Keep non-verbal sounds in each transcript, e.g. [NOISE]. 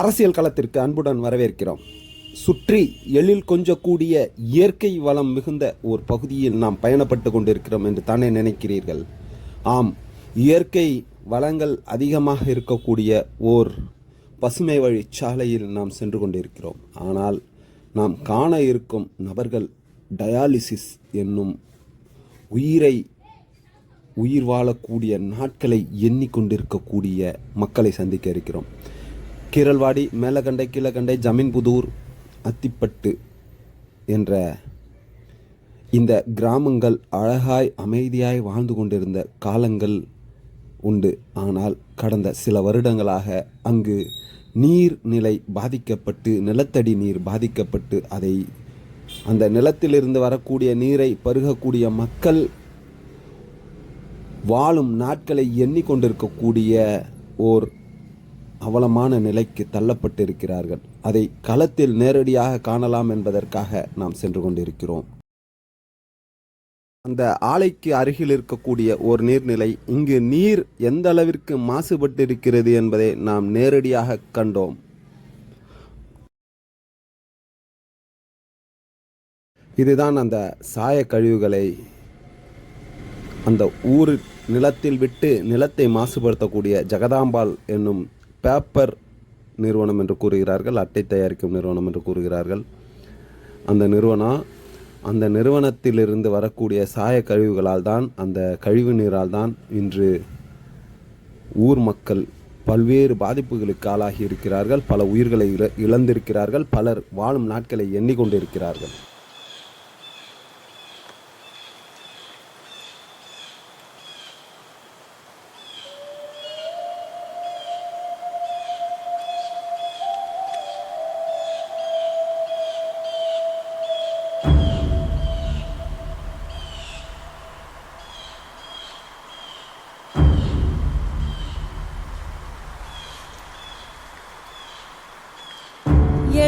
அரசியல் களத்திற்கு அன்புடன் வரவேற்கிறோம். சுற்றி எழில் கொஞ்சக்கூடிய இயற்கை வளம் மிகுந்த ஒரு பகுதியில் நாம் பயணப்பட்டு கொண்டிருக்கிறோம் என்று தானே நினைக்கிறீர்கள். ஆம் இயற்கை வளங்கள் அதிகமாக இருக்கக்கூடிய ஓர் பசுமை வழி சாலையில் நாம் சென்று கொண்டிருக்கிறோம். ஆனால் நாம் காண இருக்கும் நபர்கள் டயாலிசிஸ் என்னும் உயிரை உயிர் வாழக்கூடிய நாட்களை எண்ணிக்கொண்டிருக்கக்கூடிய மக்களை சந்திக்க இருக்கிறோம். கீரல்வாடி மேலகண்டை கீழகண்டை ஜமீன்புதூர் அத்திப்பட்டு என்ற இந்த கிராமங்கள் அழகாய் அமைதியாய் வாழ்ந்து கொண்டிருந்த காலங்கள் உண்டு. ஆனால் கடந்த சில வருடங்களாக அங்கு நீர்நிலை பாதிக்கப்பட்டு நிலத்தடி நீர் பாதிக்கப்பட்டு அதை அந்த நிலத்திலிருந்து வரக்கூடிய நீரை பருகக்கூடிய மக்கள் வாழும் நாட்களை எண்ணிக்கொண்டிருக்கக்கூடிய ஓர் அவலமான நிலைக்கு தள்ளப்பட்டிருக்கிறார்கள். அதை களத்தில் நேரடியாக காணலாம் என்பதற்காக நாம் சென்று கொண்டிருக்கிறோம். அந்த ஆலைக்கு அருகில் இருக்கக்கூடிய ஒரு நீர்நிலை இங்கு நீர் எந்த அளவிற்கு மாசுபட்டிருக்கிறது என்பதை நாம் நேரடியாக கண்டோம். இதுதான் அந்த சாய கழிவுகளை அந்த ஊர் நிலத்தில் விட்டு நிலத்தை மாசுபடுத்தக்கூடிய ஜெகதாம்பாள் என்னும் பேப்பர் நிறுவனம் என்று கூறுகிறார்கள் அட்டை தயாரிக்கும் நிறுவனம் என்று கூறுகிறார்கள். அந்த நிறுவனம் அந்த நிறுவனத்திலிருந்து வரக்கூடிய சாய கழிவுகளால் தான் அந்த கழிவு நீரால் தான் இன்று ஊர் மக்கள் பல்வேறு பாதிப்புகளுக்கு ஆளாகி இருக்கிறார்கள். பல உயிர்களை இழ இழந்திருக்கிறார்கள். பலர் வாழும் நாட்களை எண்ணிக்கொண்டிருக்கிறார்கள்.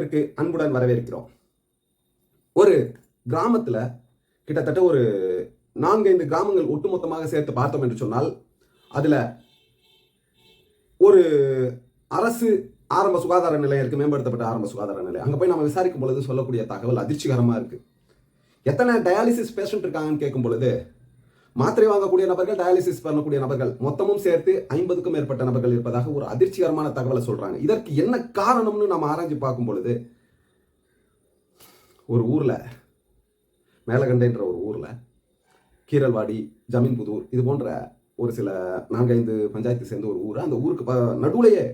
அரசியல் அன்புடன் வரவேற்கிறோம். ஒரு கிராமத்தில் கிட்டத்தட்ட ஒரு நான்கைந்து கிராமங்கள் ஒட்டுமொத்தமாக சேர்த்து பார்த்தோம் என்று சொன்னால் அதில் ஒரு அரசு ஆரம்ப சுகாதார நிலையம் இருக்கு மேம்படுத்தப்பட்ட ஆரம்ப சுகாதார நிலையம். அங்கே போய் நம்ம விசாரிக்கும் பொழுது சொல்லக்கூடிய தகவல் அதிர்ச்சிகரமாக இருக்கு. எத்தனை டயாலிசிஸ் பேஷண்ட் இருக்காங்கன்னு கேட்கும் பொழுது மாத்திரை வாங்கக்கூடிய நபர்கள் டயாலிசிஸ் பண்ணக்கூடிய நபர்கள் மொத்தமும் சேர்த்து ஐம்பதுக்கும் மேற்பட்ட நபர்கள் இருப்பதாக ஒரு அதிர்ச்சிகரமான தகவலை சொல்றாங்க. இதற்கு என்ன காரணம்னு நம்ம ஆராய்ச்சி பார்க்கும் பொழுது ஒரு ஊர்ல மேலகண்டைன்ற ஒரு ஊர்ல கீரல்வாடி ஜமீன்புதூர் இது போன்ற ஒரு சில நான்கைந்து பஞ்சாயத்து சேர்ந்த ஒரு ஊர். அந்த ஊருக்கு ப நடுவுலையே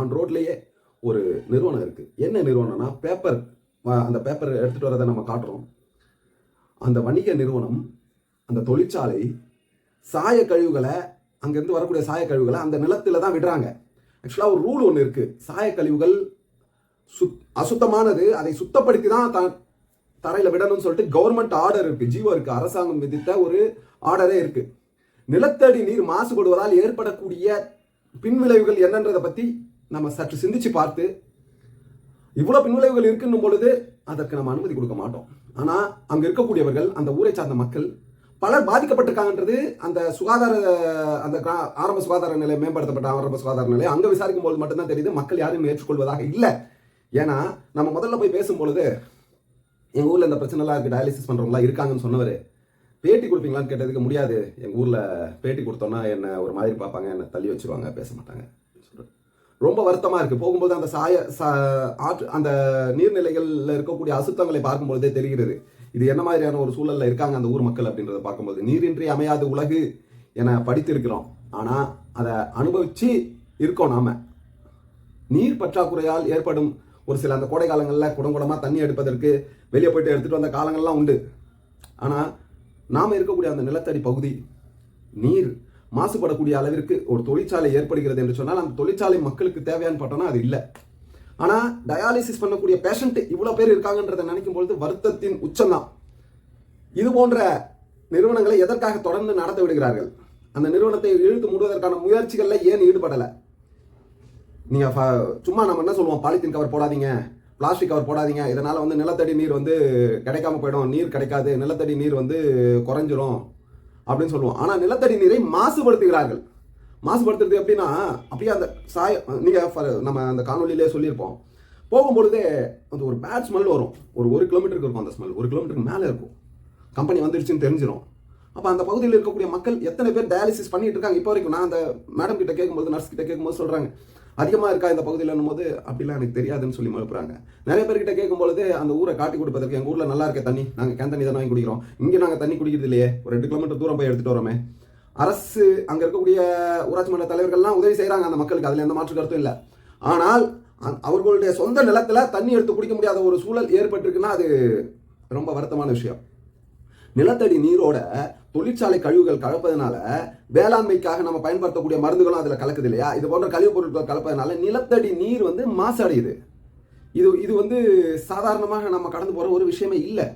ஆன் ரோட்லேயே ஒரு நிறுவனம் இருக்குது என்ன நிறுவனம்னா பேப்பர் அந்த பேப்பர் எடுத்துகிட்டு வரதை நம்ம காட்டுறோம். அந்த வணிக நிறுவனம் அந்த தொழிற்சாலை சாய கழிவுகளை அங்கேருந்து வரக்கூடிய சாய கழிவுகளை அந்த நிலத்தில் தான் விடுறாங்க. ஆக்சுவலாக ஒரு ரூல் ஒன்று இருக்குது சாய கழிவுகள் சுத் அசுத்தமானது அதை சுத்தப்படுத்தி தான் த தரையில் விடணும்னு சொல்லிட்டு கவர்மெண்ட் ஆர்டர் இருக்குது ஜீவோ இருக்குது அரசாங்கம் விதித்த ஒரு ஆர்டரே இருக்குது நிலத்தடி நீர் மாசுபடுவதால் ஏற்படக்கூடிய பின்விளைவுகள் என்னன்றதை பற்றி நம்ம சற்று சிந்திச்சு பார்த்து இவ்வளோ பின்விளைவுகள் இருக்குன்னும் பொழுது அதற்கு நம்ம அனுமதி கொடுக்க மாட்டோம். ஆனால் அங்கே இருக்கக்கூடியவர்கள் அந்த ஊரை சார்ந்த மக்கள் பலர் பாதிக்கப்பட்டிருக்காங்கன்றது அந்த சுகாதார அந்த கிரா- ஆரம்ப சுகாதார நிலை மேம்படுத்தப்பட்ட ஆரம்ப சுகாதார நிலை அங்கே விசாரிக்கும் போது மட்டும்தான் தெரியுது. மக்கள் யாரும் ஏற்றுக்கொள்வதாக இல்லை. ஏன்னா நம்ம முதல்ல போய் பேசும் பொழுது எங்கள் ஊரில் இந்த பிரச்சனைலாம் இருக்குது டயாலிசிஸ் பண்ணுறவங்களாம் இருக்காங்கன்னு சொன்னவர். பேட்டி கொடுப்பீங்களான்னு கேட்டதுக்கு முடியாது. எங்கள் ஊரில் பேட்டி கொடுத்தோன்னா என்ன ஒரு மாதிரி பார்ப்பாங்க என்னை தள்ளி வச்சிருவாங்க பேச மாட்டாங்க. ரொம்ப வருத்தமாக இருக்குது போகும்போது அந்த சாய சா ஆற்று அந்த நீர்நிலைகளில் இருக்கக்கூடிய அசுத்தங்களை பார்க்கும்பொழுதே தெரிகிறது. இது என்ன மாதிரியான ஒரு சூழலில் இருக்காங்க அந்த ஊர் மக்கள் அப்படின்றத பார்க்கும்போது நீரின்றி அமையாத உலகு என படித்திருக்கிறோம். ஆனால் அதை அனுபவிச்சு இருக்கோம் நாம. நீர் பற்றாக்குறையால் ஏற்படும் ஒரு சில அந்த கோடை காலங்களில் குடங்குடமாக தண்ணி எடுப்பதற்கு வெளியே போயிட்டு எடுத்துகிட்டு வந்த காலங்கள்லாம் உண்டு. ஆனால் நாம் இருக்கக்கூடிய அந்த நிலத்தடி பகுதி நீர் மாசுபடக்கூடிய அளவிற்கு ஒரு தொழிற்சாலை ஏற்படுகிறது என்று சொன்னால் அந்த தொழிற்சாலை மக்களுக்கு தேவையான்னு பார்த்தோன்னா அது இல்லை. ஆனால் டயாலிசிஸ் பண்ணக்கூடிய பேஷண்ட் இவ்வளோ பேர் இருக்காங்கன்றதை நினைக்கும் பொழுது வருத்தத்தின் உச்சம்தான். இது போன்ற நிறுவனங்களை எதற்காக தொடர்ந்து நடத்த விடுகிறார்கள்? அந்த நிறுவனத்தை இழுத்து மூடுவதற்கான முயற்சிகளில் ஏன் ஈடுபடலை? நீங்கள் ஃப- சும்மா நம்ம என்ன சொல்லுவோம்? பாலித்தீன் கவர் போடாதீங்க பிளாஸ்டிக் கவர் போடாதீங்க. இதனால் வந்து நிலத்தடி நீர் வந்து கிடைக்காம போயிடும். நீர் கிடைக்காது. நிலத்தடி நீர் வந்து குறைஞ்சிரும் அப்படின்னு சொல்லுவோம். ஆனால் நிலத்தடி நீரை மாசுபடுத்துகிறார்கள். மாசுபடுத்துறது எப்படின்னா அப்படியே அந்த சாய நீங்கள் நம்ம அந்த காணொலியிலே சொல்லியிருப்போம். போகும்பொழுதே அந்த ஒரு பேட் ஸ்மெல் வரும். ஒரு ஒரு கிலோமீட்டருக்கு இருக்கும் அந்த ஸ்மெல் ஒரு கிலோமீட்டருக்கு மேலே இருக்கும். கம்பெனி வந்துருச்சுன்னு தெரிஞ்சிடும் அப்போ அந்த பகுதியில் இருக்கக்கூடிய மக்கள் எத்தனை பேர் டயாலிசிஸ் பண்ணிட்டு இருக்காங்க? இப்போ வரைக்கும் நான் அந்த மேடம் கிட்ட கேட்கும்போது நர்ஸ் கிட்ட கேட்கும்போது சொல்கிறாங்க அதிகமாக இருக்கா இந்த பகுதியிலன்னும் போது? அப்படிலாம் எனக்கு தெரியாதுன்னு சொல்லி மறுப்புறாங்க. நிறைய பேர்கிட்ட கேட்கும்பொழுது அந்த ஊரை காட்டி கொடுப்பதற்கு எங்கள் ஊரில் நல்லா இருக்க தண்ணி. நாங்கள் கேன் தண்ணி தான் வாங்கி குடிக்கிறோம். இங்கே நாங்கள் தண்ணி குடிக்கிறது இல்லையே ஒரு ரெண்டு கிலோமீட்டர் தூரம் போய் எடுத்துட்டு வரோமே. அரசு அங்கே இருக்கக்கூடிய ஊராட்சி மன்ற தலைவர்கள்லாம் உதவி செய்கிறாங்க அந்த மக்களுக்கு. அதில் எந்த மாற்று கருத்தும் இல்லை. ஆனால் அவர்களுடைய சொந்த நிலத்தில் தண்ணி எடுத்து குடிக்க முடியாத ஒரு சூழல் ஏற்பட்டிருக்குன்னா அது ரொம்ப வருத்தமான விஷயம். நிலத்தடி நீரோட தொழிற்சாலை கழிவுகள் கலப்பதனால வேளாண்மைக்காக நம்ம பயன்படுத்தக்கூடிய மருந்துகளும் அதில் கலக்குது இல்லையா? இது போன்ற கழிவுப் பொருட்கள் கலப்பதனால நிலத்தடி நீர் வந்து மாசடையுது. இது இது வந்து சாதாரணமாக நம்ம கடந்து போகிற ஒரு விஷயமே இல்லை.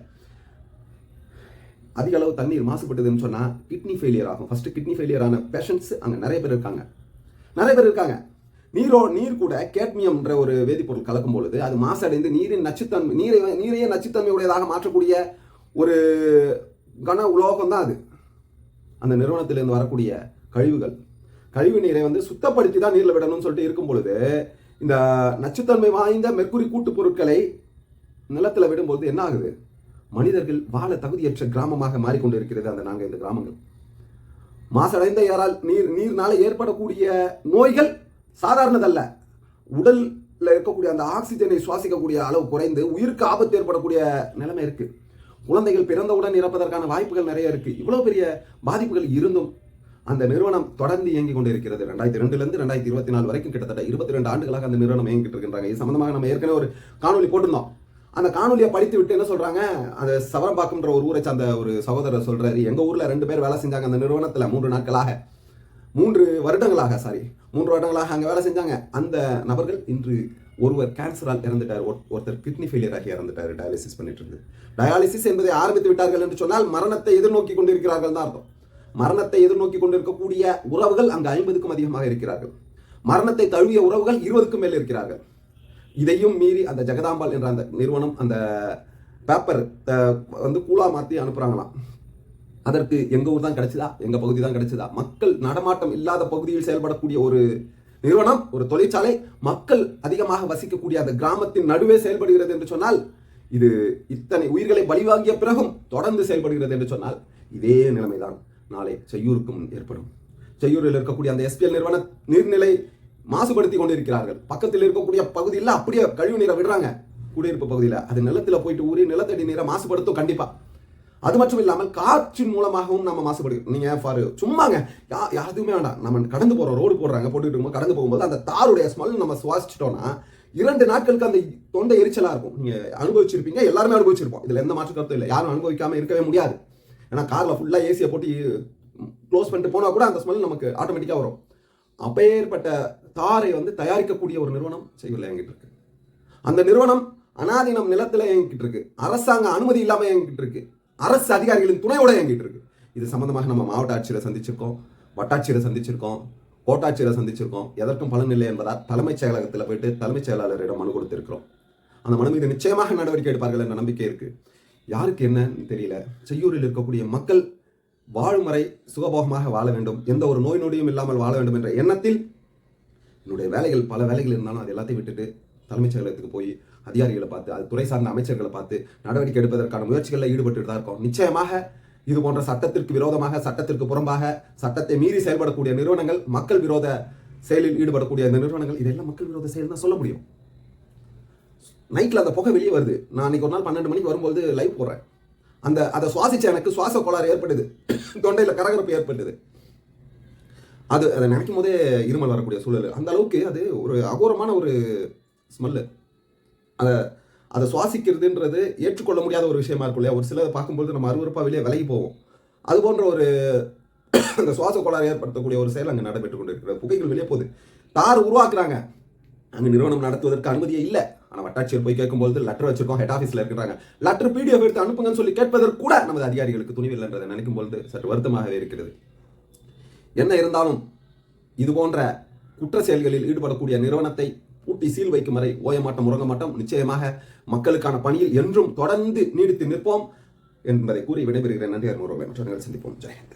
அதிக அளவு தண்ணீர் மாசுபட்டதுன்னு சொன்னால் கிட்னி ஃபெயிலியர் ஆகும். ஃபஸ்ட்டு கிட்னி ஃபெயிலியர் ஆன பேஷண்ட்ஸ் அங்கே நிறைய பேர் இருக்காங்க. நிறைய பேர் இருக்காங்க. நீரோ நீர் கூட கேட்மியம்ன்ற ஒரு வேதிப்பொருள் கலக்கும் பொழுது அது மாசடைந்து நீரின் நச்சுத்தன்மை நீரை நீரையே நச்சுத்தன்மை உடையதாக மாற்றக்கூடிய ஒரு கன உலோகம் தான் அது. அந்த நிறுவனத்திலிருந்து வரக்கூடிய கழிவுகள். கழிவு நீரை வந்து சுத்தப்படுத்தி தான் நீரில் விடணும்னு சொல்லிட்டு இருக்கும் பொழுது இந்த நச்சுத்தன்மை வாய்ந்த மெர்க்குரி கூட்டுப் பொருட்களை நிலத்தில் விடும்போது என்ன ஆகுது? மனிதர்கள் வாழ தகுதியற்ற கிராமமாக மாறிக்கொண்டு இருக்கிறது அந்த நாங்கள் இந்த கிராமங்கள். மாசடைந்த ஏறால் நீர் நீர்னால ஏற்படக்கூடிய நோய்கள் சாதாரணதல்ல. உடல்ல இருக்கக்கூடிய அந்த ஆக்சிஜனை சுவாசிக்கக்கூடிய அளவு குறைந்து உயிருக்கு ஆபத்து ஏற்படக்கூடிய நிலைமை இருக்கு. குழந்தைகள் பிறந்தவுடன் இறப்பதற்கான வாய்ப்புகள் நிறைய இருக்கு. இவ்வளவு பெரிய பாதிப்புகள் இருந்தும் அந்த நிறுவனம் தொடர்ந்து இயங்கிக் கொண்டிருக்கிறது. ரெண்டாயிரத்தி ரெண்டுலேருந்து ரெண்டாயிரத்தி இருபத்தி நாலு வரைக்கும் கிட்டத்தட்ட இருபத்தி ரெண்டு ஆண்டுகளாக அந்த நிறுவனம் இயங்கிட்டு இருக்கின்றாங்க. இது சம்பந்தமாக நம்ம ஏற்கனவே ஒரு காணொலி போட்டிருந்தோம். அந்த காணொலியை படித்து விட்டு என்ன சொல்றாங்க? அந்த சவரம்பாக்கம்ன்ற ஒரு ஊரை சார்ந்த ஒரு சகோதரர் சொல்றாரு எங்க ஊர்ல ரெண்டு பேர் வேலை செஞ்சாங்க அந்த நிறுவனத்துல மூன்று நாட்களாக. மூன்று வருடங்களாக சாரி மூன்று வருடங்களாக அங்கே வேலை செஞ்சாங்க. அந்த நபர்கள் இன்று ஒருவர் கேன்சரால் இறந்துட்டார். ஒரு- ஒருத்தர் கிட்னி ஃபெயிலியர் ஆகி இறந்துட்டார் டயாலிசிஸ் பண்ணிட்டு இருந்து. டயாலிசிஸ் என்பதை ஆரம்பித்து விட்டார்கள் என்று சொன்னால் மரணத்தை எதிர்நோக்கி கொண்டிருக்கிறார்கள் தான் அர்த்தம். மரணத்தை எதிர்நோக்கி கொண்டிருக்கக்கூடிய உறவுகள் அங்கு ஐம்பதுக்கும் அதிகமாக இருக்கிறார்கள். மரணத்தை தழுவிய உறவுகள் இருபதுக்கும் மேல் இருக்கிறார்கள். இதையும் மீறி அந்த ஜெகதாம்பாள் என்ற அந்த நிறுவனம் அந்த பேப்பர் வந்து கூலா மாற்றி அனுப்புகிறாங்களாம் அதற்கு எங்கள் ஊர் தான் கிடைச்சதா? எங்கள் பகுதி தான் கிடைச்சதா? மக்கள் நடமாட்டம் இல்லாத பகுதியில் செயல்படக்கூடிய ஒரு நிறுவனம் ஒரு தொழிற்சாலை மக்கள் அதிகமாக வசிக்கக்கூடிய அந்த கிராமத்தின் நடுவே செயல்படுகிறது என்று சொன்னால் இது இத்தனை உயிர்களை பலிவாங்கிய பிறகும் தொடர்ந்து செயல்படுகிறது என்று சொன்னால் இதே நிலைமைதான் நாளை செய்யூருக்கும் ஏற்படும். செய்யூரில் இருக்கக்கூடிய அந்த எஸ்பிஎல் நிறுவன நீர்நிலை மாசுபடுத்தி கொண்டிருக்கிறார்கள். பக்கத்தில் இருக்கக்கூடிய பகுதியில் அப்படியே கழிவு நீரை விடுறாங்க. குடியிருப்பு பகுதியில். அது நிலத்தில் போயிட்டு ஊறி நிலத்தடி நீரை மாசுபடுத்தும் கண்டிப்பாக அது மட்டும் இல்லாமல் காற்றின் மூலமாகவும் நம்ம மாசுபடு நீங்கள் ஃபார் சும்மாங்க. யா யாருமே வேண்டாம். நம்ம கடந்து போகிறோம் ரோடு போடுறாங்க. போட்டுட்டு இருக்கும்போது கடந்து போகும்போது அந்த தாருடைய ஸ்மெல் நம்ம சுவாசிச்சிட்டோம்னா இரண்டு நாட்களுக்கு அந்த தொண்டை எரிச்சலாக இருக்கும். நீங்கள் அனுபவிச்சிருப்பீங்க. எல்லாருமே அனுபவிச்சிருப்போம். இதில் எந்த மாற்று கருத்தும் இல்லை. யாரும் அனுபவிக்காமல் இருக்கவே முடியாது. ஏன்னா காரில் ஃபுல்லாக ஏசியை போட்டு க்ளோஸ் பண்ணிட்டு போனால் கூட அந்த ஸ்மெல் நமக்கு ஆட்டோமேட்டிக்காக வரும். அப்பேற்பட்ட தாரை வந்து தயாரிக்கக்கூடிய ஒரு நிறுவனம் செய்யல என்கிட்ட இருக்கு. அந்த நிறுவனம் அனாதீனம் நிலத்தில் இயங்கிட்டு இருக்கு. அரசாங்க அனுமதி இல்லாமல் என்கிட்ட இருக்கு. அரசு அதிகாரிகளின் துணையோட என்கிட்ட இருக்கு. இது சம்பந்தமாக நம்ம மாவட்ட ஆட்சியரை சந்திச்சிருக்கோம் வட்டாட்சியரை சந்திச்சிருக்கோம் கோட்டாட்சியரை சந்திச்சிருக்கோம். எதற்கும் பலன் இல்லை என்பதால் தலைமைச் செயலகத்தில் போயிட்டு தலைமைச் செயலாளரிடம் மனு கொடுத்திருக்கிறோம். அந்த மனு மீது நிச்சயமாக நடவடிக்கை எடுப்பார்கள் என்ற நம்பிக்கை இருக்கு. யாருக்கு என்னன்னு தெரியல. செய்யூரில் இருக்கக்கூடிய மக்கள் வாழும் வரை சுகபோகமாக வாழ வேண்டும். எந்த ஒரு நோய் நொடியும் இல்லாமல் வாழ வேண்டும் என்ற எண்ணத்தில் என்னுடைய வேலைகள் பல வேலைகள் இருந்தாலும் அது எல்லாத்தையும் விட்டுட்டு தலைமைச் செயலகத்துக்கு போய் அதிகாரிகளை பார்த்து அது துறை சார்ந்த அமைச்சர்களை பார்த்து நடவடிக்கை எடுப்பதற்கான முயற்சிகளில் ஈடுபட்டு தான் இருக்கோம். நிச்சயமாக இது போன்ற சட்டத்திற்கு விரோதமாக சட்டத்திற்கு புறம்பாக சட்டத்தை மீறி செயல்படக்கூடிய நிறுவனங்கள் மக்கள் விரோத செயலில் ஈடுபடக்கூடிய அந்த நிறுவனங்கள் இதெல்லாம் மக்கள் விரோத செயல் தான் சொல்ல முடியும். நைட்டில் அந்த புகை வெளியே வருது. நான் அன்றைக்கி ஒரு நாள் பன்னெண்டு மணிக்கு வரும்போது லைவ் போடுறேன். அந்த அதை சுவாசிச்ச எனக்கு சுவாச கோளாறு ஏற்பட்டது. தொண்டையில் கரகரப்பு ஏற்பட்டது. அது அதை நினைக்கும் போதே இருமல் வரக்கூடிய சூழல். அந்த அளவுக்கு அது ஒரு அகோரமான ஒரு ஸ்மெல்லு அதை அதை சுவாசிக்கிறதுன்றது ஏற்றுக்கொள்ள முடியாத ஒரு விஷயமா இருக்கும் இல்லையா? ஒரு சிலதை பார்க்கும்போது நம்ம அருவறுப்பாக வெளியே விலகி போவோம். அது போன்ற ஒரு [COUGHS] அந்த சுவாச கோளாறு ஏற்படுத்தக்கூடிய ஒரு செயல் அங்கே நடைபெற்று கொண்டிருக்கிறது. புகைகள் வெளியே போகுது. தார் உருவாக்குறாங்க. அங்கே நிறுவனம் நடத்துவதற்கு அனுமதியே இல்லை. ஆனால் வட்டாட்சியர் போய் கேட்கும்போது லெட்டர் வச்சிருக்கோம் ஹெட் ஆஃபீஸில் இருக்கிறாங்க. லெட்டர் பிடிஎஃப் எடுத்து அனுப்புங்கன்னு சொல்லி கேட்பதற்கு கூட நமது அதிகாரிகளுக்கு துணிவில்லைன்றதை நினைக்கும் பொழுது சற்று வருத்தமாகவே இருக்கிறது. என்ன இருந்தாலும் இது போன்ற குற்ற செயல்களில் ஈடுபடக்கூடிய நிறுவனத்தை பூட்டி சீல் வைக்கும் வரை ஓயமாட்டம் உறங்க மாட்டோம் நிச்சயமாக மக்களுக்கான பணியில் என்றும் தொடர்ந்து நீடித்து நிற்போம் என்பதை கூறி விடைபெறுகிறேன். நன்றி அருமுறை மற்றவர்கள் சந்திப்போம். ஜெயந்த்